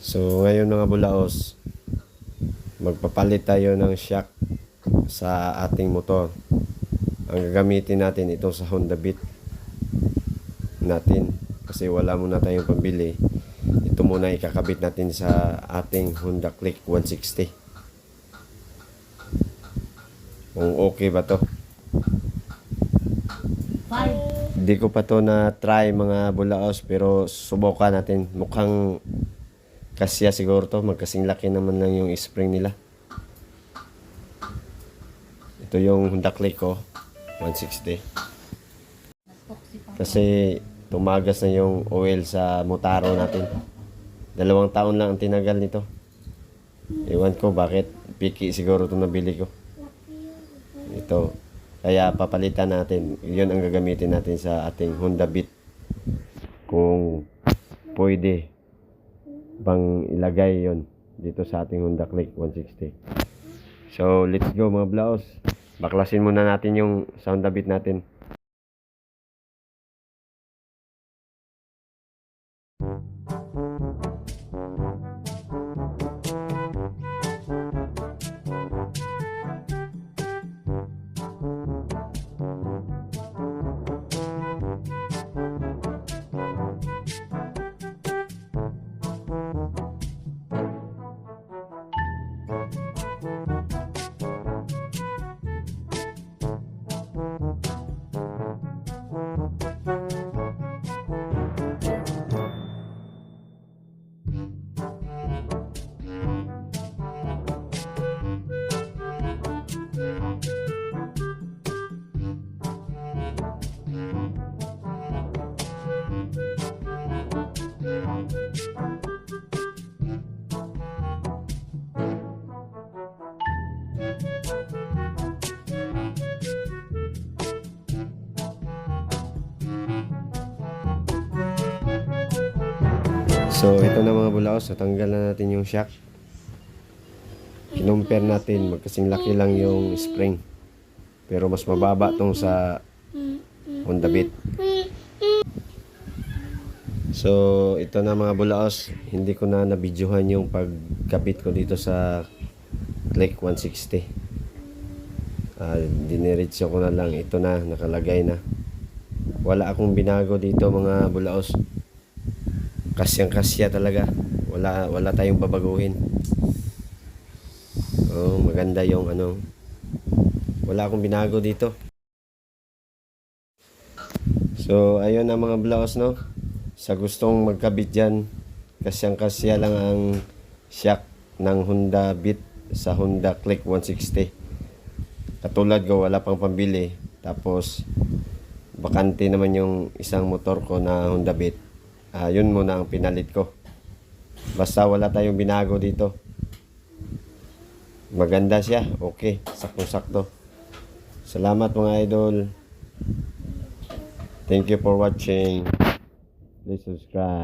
So ngayon mga bulaos, magpapalit tayo ng shock sa ating motor. Ang gagamitin natin ito sa Honda Beat natin kasi wala muna tayong pambili. Ito muna ikakabit natin sa ating Honda Click 160. Kung okay ba to? Hindi ko pa to na try mga bulaos pero subukan natin. Mukhang kasya siguro to. Magkasing laki naman lang yung spring nila. Ito yung Honda Click ko. 160. Toxic pa. Kasi tumagas na yung oil sa motaro natin. Dalawang taon lang ang tinagal nito. Ewan ko bakit. Piki siguro itong nabili ko. Ito. Kaya papalitan natin. Yun ang gagamitin natin sa ating Honda Beat. Kung pwede bang ilagay yon dito sa ating Honda Click 160. So, let's go mga blaos. Baklasin muna natin yung Honda Beat natin. So, ito na mga bulaos. Natanggal na natin yung shock. Kinumpare natin. Magkasing laki lang yung spring. Pero mas mababa tong sa Honda Beat. So, ito na mga bulaos. Hindi ko na nabidyohan yung pagkabit ko dito sa Click 160. Ah, diniretso ko na lang. Ito na, nakalagay na. Wala akong binago dito mga bulaos. Kasyang kasya talaga. Wala wala tayong babaguhin. Oh maganda yung ano. Wala akong binago dito. So ayun na mga blouse no? Sa gustong magkabit dyan kasyang kasya lang ang shock ng Honda Beat sa Honda Click 160 katulad ko wala pang pambili tapos bakante naman yung isang motor ko na Honda Beat Ah, yun muna ang pinalit ko. Basta wala tayong binago dito. Maganda siya. Okay. Sakto-sakto. Salamat mga idol. Thank you for watching. Please subscribe.